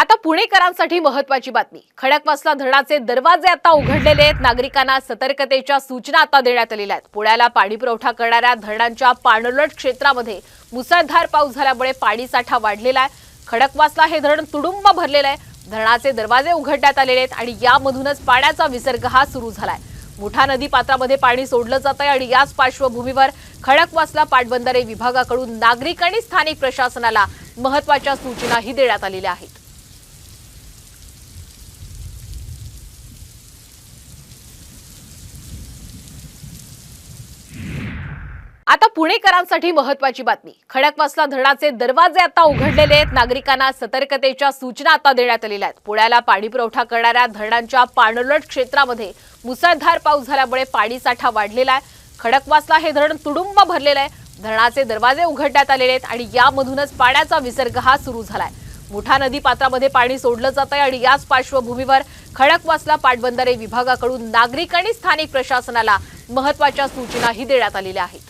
आता पुणेकरांसाठी महत्वाची बातमी. खडकवासला धरणाचे दरवाजे आता उघडलेले आहेत. नागरिकांना सतर्कतेच्या सूचना आता देण्यात आलेल्या आहेत. पुण्याला पाणी पुरवठा करणाऱ्या धरणांच्या पाणलोट क्षेत्रामध्ये मुसळधार पाऊस झाल्यामुळे पाणीसाठा वाढलेला आहे. खडकवासला हे धरण तुडुंब भरलेलं आहे. धरणाचे दरवाजे उघडण्यात आलेले आहेत आणि यामधूनच पाण्याचा विसर्ग हा सुरू झालाय. मुठा नदी पात्रामध्ये पाणी सोडलं जात आहे आणि याच पार्श्वभूमीवर खडकवासला पाटबंधारे विभागाकडून नागरिक आणि स्थानिक प्रशासनाला महत्त्वाच्या सूचनाही देण्यात आलेल्या आहेत. आता पुणेकरांसाठी महत्वाची बातमी. खडकवासला धरणाचे दरवाजे आता उघडलेले आहेत. नागरिकांना सतर्कतेच्या सूचना आता देण्यात आलेल्या आहेत. पुण्याला पाणी पुरवठा करणाऱ्या धरणांच्या पाणलोट क्षेत्रामध्ये मुसळधार पाऊस झाल्यामुळे पाणीसाठा वाढलेला आहे. खडकवासला हे धरण तुडुंब भरलेलं आहे. धरणाचे दरवाजे उघडण्यात आलेले आहेत आणि यामधूनच पाण्याचा विसर्ग हा सुरू झालाय. मुठा नदी पात्रामध्ये पाणी सोडलं जात आहे आणि याच पार्श्वभूमीवर खडकवासला पाटबंधारे विभागाकडून नागरिक आणि स्थानिक प्रशासनाला महत्त्वाच्या सूचनाही देण्यात आलेल्या आहेत.